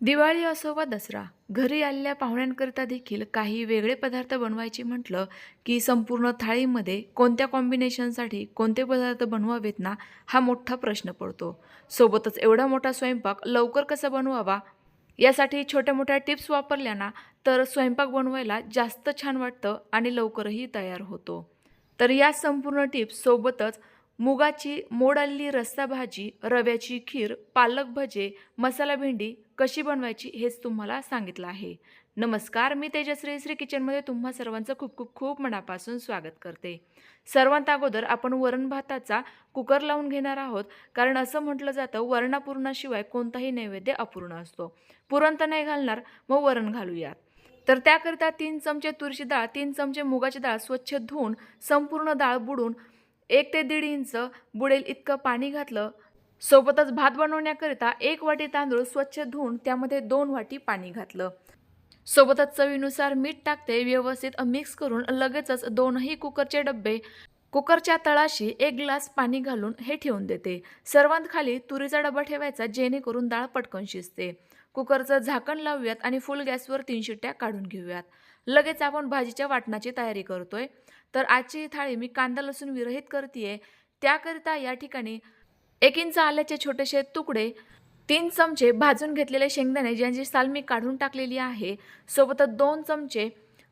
दिवाळी असो वा दसरा घरी आलेल्या पाहुण्यांकरिता देखील काही वेगळे पदार्थ बनवायचे म्हटलं की संपूर्ण थाळीमध्ये कोणत्या कॉम्बिनेशनसाठी कोणते पदार्थ बनवावेत ना हा मोठा प्रश्न पडतो. सोबतच एवढा मोठा स्वयंपाक लवकर कसा बनवावा यासाठी छोट्या मोठ्या टिप्स वापरल्या ना तर स्वयंपाक बनवायला जास्त छान वाटतं आणि लवकरही तयार होतो. तर या संपूर्ण टिप्स सोबतच मुगाची मोडल्ली रस्साभाजी रस्सा भाजी रव्याची खीर पालक भजे मसाला भेंडी कशी बनवायची हेच तुम्हाला सांगितलं आहे. नमस्कार मी तेजश्री श्री किचनमध्ये तुम्हा सर्वांचं खूप खूप खूप मनापासून स्वागत करते. सर्वांत अगोदर आपण वरण भाताचा कुकर लावून घेणार आहोत कारण असं म्हटलं जातं वरणापूर्णाशिवाय कोणताही नैवेद्य अपूर्ण असतो. पुरण तर नाही घालणार मग वरण घालूयात. तर त्याकरिता तीन चमचे तुरीची डाळ तीन चमचे मुगाची डाळ स्वच्छ धुवून संपूर्ण डाळ बुडून एक ते दीड इंच बुडेल इतकं पाणी घातलं. सोबतच भात बनवण्याकरिता एक वाटी तांदूळ स्वच्छ धुवून त्यामध्ये दोन वाटी पाणी घातलं. सोबतच चवीनुसार मीठ टाकते व्यवस्थित मिक्स करून लगेचच दोनही कुकरचे डब्बे कुकरच्या तळाशी एक ग्लास पाणी घालून हे ठेवून देते. सर्वांत खाली तुरीचा डबा ठेवायचा जेणेकरून डाळ पटकन शिजते. कुकरचं झाकण लावूयात आणि फुल गॅसवर तीन शिट्ट्या काढून घेऊयात. लगेच आपण भाजीच्या वाटणाची तयारी करतोय. तर आजची ही थाळी मी कांदा लसूण विरहित करते त्याकरिता या ठिकाणी एक इंच आल्याचे छोटेसे तुकडे तीन चमचे भाजून घेतलेले शेंगदाणे ज्यांची साल मी काढून टाकलेली आहे. सोबतच दोन चमचे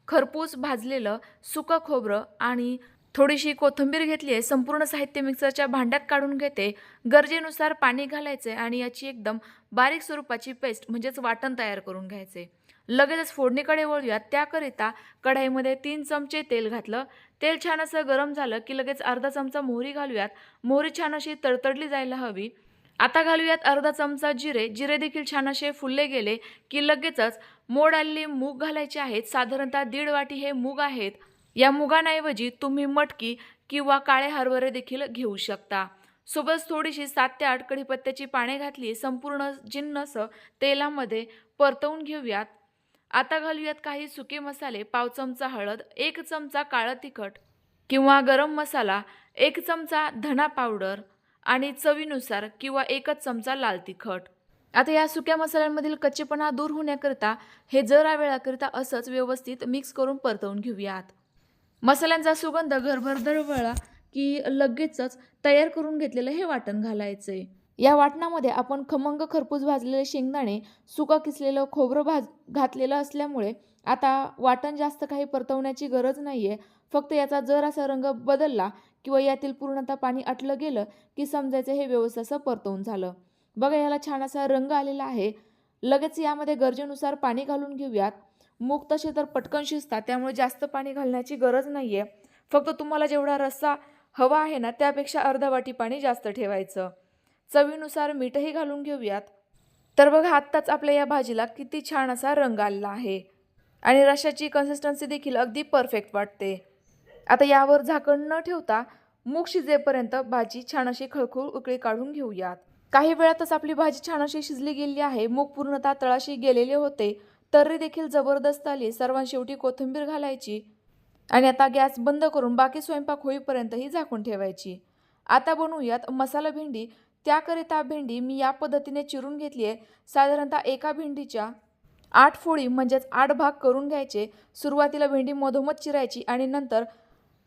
खरपूस भाजलेलं सुकं खोबरं आणि थोडीशी कोथिंबीर घेतली आहे. संपूर्ण साहित्य मिक्सरच्या भांड्यात काढून घेते. गरजेनुसार पाणी घालायचे आणि याची एकदम बारीक स्वरूपाची पेस्ट म्हणजेच वाटण तयार करून घ्यायचे. लगेचच फोडणीकडे वळूयात. त्याकरिता कढाईमध्ये तीन चमचे तेल घातलं. तेल छान असं गरम झालं की लगेच अर्धा चमचा मोहरी घालूयात. मोहरी छान अशी तडतडली जायला हवी. आता घालूयात अर्धा चमचा जिरे. जिरे देखील छान असे फुलले गेले की लगेचच मोड आलेली मूग घालायचे आहेत. साधारणतः दीड वाटी हे मूग आहेत. या मुगांऐवजी तुम्ही मटकी किंवा काळे हरभरे देखील घेऊ शकता. सोबत थोडीशी सात ते आठ कढीपत्त्याची पाने घातली. संपूर्ण जिन्नस तेलामध्ये परतवून घेऊयात. आता घालूयात काही सुके मसाले पाव चमचा हळद एक चमचा काळं तिखट किंवा गरम मसाला एक चमचा धना पावडर आणि चवीनुसार किंवा एकच चमचा लाल तिखट. आता या सुक्या मसाल्यांमधील कच्चेपणा दूर होण्याकरिता हे जरा वेळाकरिता असंच व्यवस्थित मिक्स करून परतवून घेऊयात. मसाल्यांचा सुगंध घरभर दरवळा की लगेचच तयार करून घेतलेलं हे वाटण घालायचं आहे या वाटणामध्ये आपण खमंग खरपूस भाजलेले शेंगदाणे सुका किसलेलं खोबरं भाज घातलेलं असल्यामुळे आता वाटण जास्त काही परतवण्याची गरज नाही आहे फक्त याचा जर असा रंग बदलला किंवा यातील पूर्णतः पाणी आटलं गेलं की समजायचं हे व्यवस्थित असं परतवून झालं. बघा याला छान असा रंग आलेला आहे. लगेच यामध्ये गरजेनुसार पाणी घालून घेऊयात. मूग तसे तर पटकन शिजतात त्यामुळे जास्त पाणी घालण्याची गरज नाही आहे फक्त तुम्हाला जेवढा रस्सा हवा आहे ना त्यापेक्षा अर्धा वाटी पाणी जास्त ठेवायचं. चवीनुसार मीठही घालून घेऊयात. तर बघा आत्ताच आपल्या या भाजीला किती छान असा रंग आलेला आहे. आणि रशाची कन्सिस्टन्सी देखील अगदी परफेक्ट वाटते. आता यावर झाकण न ठेवता मूग शिजेपर्यंत भाजी छान अशी खळखळ उकळी काढून घेऊयात. काही वेळातच आपली भाजी छान अशी शिजली गेली आहे. मूग पूर्णतः तळाशी गेलेले होते. तर्री देखील जबरदस्त आली सर्वांत शेवटी कोथिंबीर घालायची. आणि आता गॅस बंद करून बाकी स्वयंपाक होईपर्यंतही झाकून ठेवायची. आता बनवूयात मसाला भेंडी. त्याकरिता भेंडी मी या पद्धतीने चिरून घेतली आहे. साधारणतः एका भेंडीच्या आठ फोडी म्हणजेच आठ भाग करून घ्यायचे. सुरुवातीला भेंडी मधोमध चिरायची आणि नंतर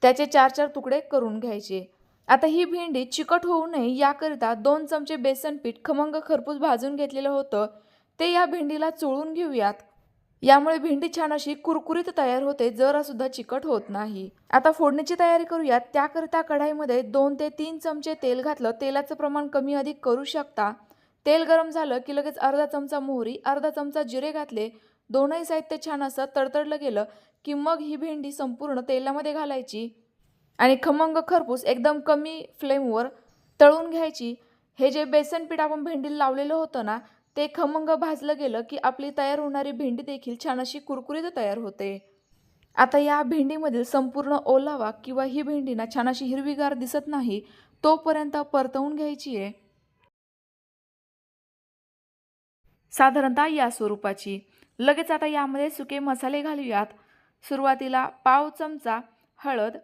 त्याचे चार चार तुकडे करून घ्यायचे. आता ही भेंडी चिकट होऊ नये याकरिता दोन चमचे बेसन पीठ खमंग खरपूस भाजून घेतलेलं होतं. ते या भेंडीला चोळून घेऊयात. यामुळे भेंडी छान अशी कुरकुरीत तयार होते जरा सुद्धा चिकट होत नाही. आता फोडणीची तयारी करूयात. त्याकरिता कढाईमध्ये दोन ते तीन चमचे तेल घातलं. तेलाचं प्रमाण कमी अधिक करू शकता. तेल गरम झालं की लगेच अर्धा चमचा मोहरी अर्धा चमचा जिरे घातले. दोनही साहित्य छान असं तडतडलं गेलं की मग ही भेंडी संपूर्ण तेलामध्ये घालायची. आणि खमंग खरपूस एकदम कमी फ्लेमवर तळून घ्यायची. हे जे बेसन पीठ आपण भेंडीला लावलेलं होतं ना ते खमंग भाजलं गेलं की आपली तयार होणारी भेंडी देखील छान अशी कुरकुरीत तयार होते. आता या भेंडीमधील संपूर्ण ओलावा किंवा ही भेंडी ना छान अशी हिरवीगार दिसत नाही तोपर्यंत परतवून घ्यायची आहे. साधारणतः या स्वरूपाची. लगेच आता यामध्ये सुके मसाले घालूयात. सुरुवातीला पाव चमचा हळद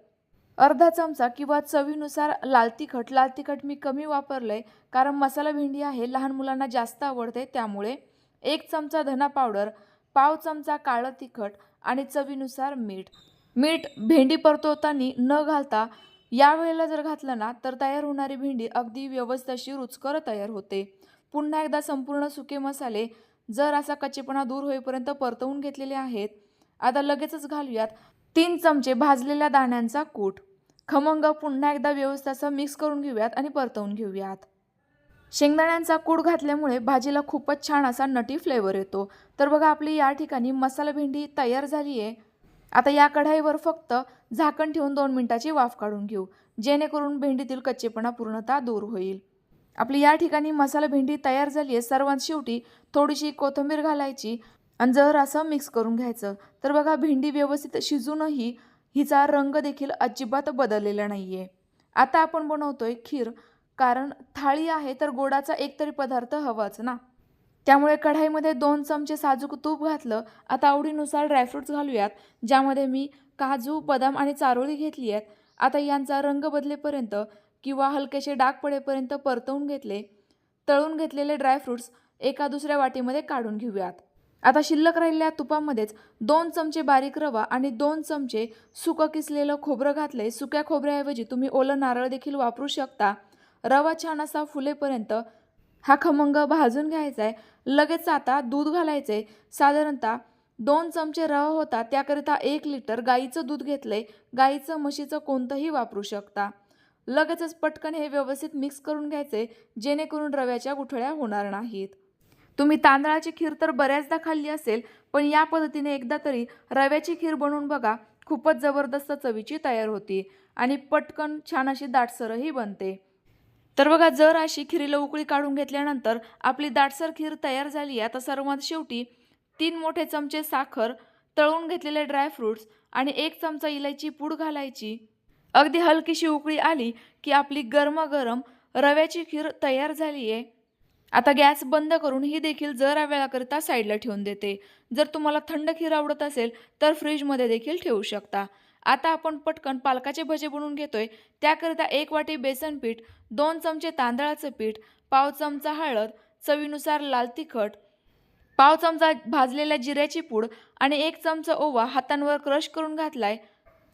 अर्धा चमचा किंवा चवीनुसार लाल तिखट. लाल तिखट मी कमी वापरलं आहे कारण मसाला भेंडी आहे लहान मुलांना जास्त आवडते त्यामुळे. एक चमचा धना पावडर पाव चमचा काळं तिखट आणि चवीनुसार मीठ. मीठ भेंडी परतवताना न घालता या वेळेला जर घातलं ना तर तयार होणारी भेंडी अगदी व्यवस्थित अशी रुचकर तयार होते. पुन्हा एकदा संपूर्ण सुके मसाले जर असा कच्चेपणा दूर होईपर्यंत परतवून घेतलेले आहेत आता लगेचच घालूयात. तीन चमचे भाजलेल्या दाण्यांचा कूट. खमंग पुन्हा एकदा व्यवस्थित असं मिक्स करून घेऊयात आणि परतवून घेऊयात. शेंगदाण्यांचा कूड घातल्यामुळे भाजीला खूपच छान असा नटी फ्लेवर येतो. तर बघा आपली या ठिकाणी मसाला भेंडी तयार झाली आहे. आता या कढाईवर फक्त झाकण ठेवून दोन मिनटाची वाफ काढून घेऊ जेणेकरून भेंडीतील कच्चेपणा पूर्णतः दूर होईल. आपली या ठिकाणी मसाला भेंडी तयार झाली आहे. सर्वात शेवटी थोडीशी कोथिंबीर घालायची आणि जर असं मिक्स करून घ्यायचं. तर बघा भेंडी व्यवस्थित शिजूनही हिचा रंग देखील अजिबात बदललेला नाही आहे आता आपण बनवतोय खीर कारण थाळी आहे तर गोडाचा एकतरी पदार्थ हवाच ना. त्यामुळे कढाईमध्ये दोन चमचे साजूक तूप घातलं आता आवडीनुसार ड्रायफ्रूट्स घालूयात ज्यामध्ये मी काजू बदाम आणि चारोळी घेतली आहेत. आता यांचा रंग बदलेपर्यंत किंवा हलकेसे डाग पडेपर्यंत परतवून घेतले तळून घेतलेले ड्रायफ्रूट्स एका दुसऱ्या वाटीमध्ये काढून घेऊयात. आता शिल्लक राहिलेल्या तुपामध्येच दोन चमचे बारीक रवा आणि दोन चमचे सुकं किसलेलं खोबरं घातले सुक्या खोबऱ्याऐवजी तुम्ही ओलं नारळ देखील वापरू शकता. रवा छान असा फुलेपर्यंत हा खमंग भाजून घ्यायचा आहे लगेच आता दूध घालायचं आहे साधारणतः दोन चमचे रवा होता त्याकरिता एक लिटर गाईचं दूध घेतलंय. गाईचं म्हशीचं कोणतंही वापरू शकता. लगेचच पटकन हे व्यवस्थित मिक्स करून घ्यायचे जेणेकरून रव्याच्या गुठळ्या होणार नाहीत. तुम्ही तांदळाची खीर तर बऱ्याचदा खाल्ली असेल पण या पद्धतीने एकदा तरी रव्याची खीर बनवून बघा खूपच जबरदस्त चवीची तयार होती आणि पटकन छान अशी दाटसरही बनते. तर बघा जर अशी खिरीला उकळी काढून घेतल्यानंतर आपली दाटसर खीर तयार झाली आहे आता सर्वात शेवटी तीन मोठे चमचे साखर तळून घेतलेले ड्रायफ्रूट्स आणि एक चमचा इलायची पूड घालायची. अगदी हलकीशी उकळी आली की आपली गरमागरम रव्याची खीर तयार झाली आहे. आता गॅस बंद करून ही देखील जरा वेळाकरिता साईडला ठेवून देते. जर तुम्हाला थंड खीर आवडत असेल तर फ्रीजमध्ये देखील ठेवू शकता. आता आपण पटकन पालकाचे भजे बनवून घेतोय. त्याकरिता एक वाटी बेसन पीठ दोन चमचे तांदळाचं पीठ पाव चमचा हळद चवीनुसार लाल तिखट पाव चमचा भाजलेल्या जिऱ्याची पूड आणि एक चमचा ओवा हातांवर क्रश करून घातलाय.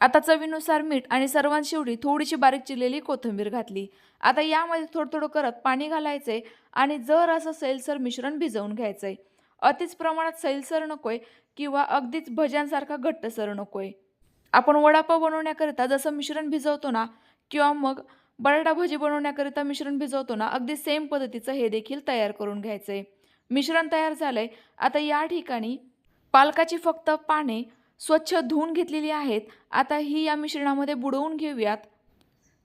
आता चवीनुसार मीठ आणि सर्वांत शेवटी थोडीशी बारीक चिरलेली कोथिंबीर घातली. आता यामध्ये थोडं थोडं करत पाणी घालायचंय आणि जर असं सैलसर मिश्रण भिजवून घ्यायचंय. अतिच प्रमाणात सैलसर नकोय किंवा अगदीच भज्यांसारखा घट्टसर नकोय. आपण वडापाव बनवण्याकरिता जसं मिश्रण भिजवतो ना किंवा मग बटाटा भजी बनवण्याकरिता मिश्रण भिजवतो ना अगदी सेम पद्धतीचं हे देखील तयार करून घ्यायचंय. मिश्रण तयार झालंय. आता या ठिकाणी पालकाची फक्त पाने स्वच्छ धुवून घेतलेली आहेत. आता ही या मिश्रणामध्ये बुडवून घेऊयात.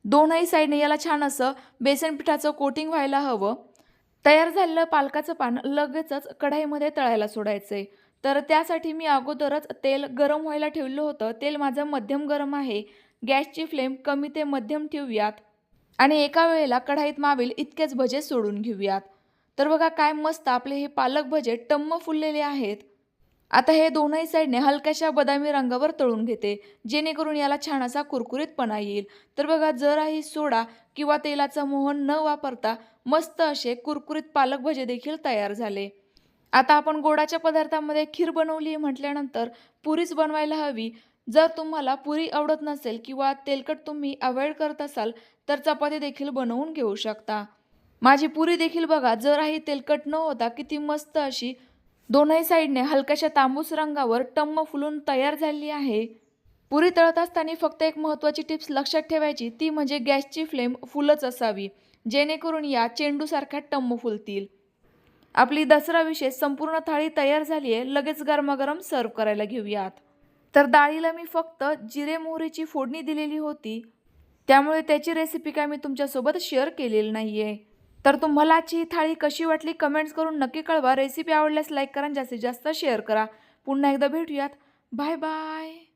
दोनही साईडने याला छान असं बेसन पिठाचं कोटिंग व्हायला हवं. तयार झालेलं पालकाचं पान लगेचच कढाईमध्ये तळायला सोडायचं आहे तर त्यासाठी मी अगोदरच तेल गरम व्हायला ठेवलं होतं. तेल माझं मध्यम गरम आहे. गॅसची फ्लेम कमी ते मध्यम ठेवूयात. आणि एका वेळेला कढाईत मावेल इतकेच भजे सोडून घेऊयात. तर बघा काय मस्त आपले हे पालक भजे टम्म फुललेले आहेत. आता हे दोनही साईडने हलक्याशा बदामी रंगावर तळून घेते जेणेकरून याला छान असा कुरकुरीतपणा येईल. तर बघा जराही सोडा किंवा तेलाचं मोहन न वापरता मस्त असे कुरकुरीत पालक भजे देखील तयार झाले. आता आपण गोडाच्या पदार्थामध्ये खीर बनवली म्हटल्यानंतर पुरीच बनवायला हवी. जर तुम्हाला पुरी आवडत नसेल किंवा तेलकट तुम्ही अवॉइड करत असाल तर चपाती देखील बनवून घेऊ शकता. माझी पुरी देखील बघा जराही तेलकट न होता किती मस्त अशी दोनही साईडने हलक्याशा तांबूस रंगावर टम्म फुलून तयार झाली आहे. पुरी तळत असताना फक्त एक महत्त्वाची टिप्स लक्षात ठेवायची ती म्हणजे गॅसची फ्लेम फुलच असावी जेणेकरून या चेंडूसारख्या टम्म फुलतील. आपली दसरा विशेष संपूर्ण थाळी तयार झाली आहे लगेच गरमागरम सर्व करायला घेऊयात. तर डाळीला मी फक्त जिरे मोहरीची फोडणी दिलेली होती त्यामुळे त्याची रेसिपी काय मी तुमच्यासोबत शेअर केलेली नाही आहे तर तुम्हालाची ही थाळी कशी वाटली कमेंट्स करून नक्की कळवा. रेसिपी आवडल्यास लाईक करा आणि जास्तीत जास्त शेअर करा. पुन्हा एकदा भेटूयात. Bye bye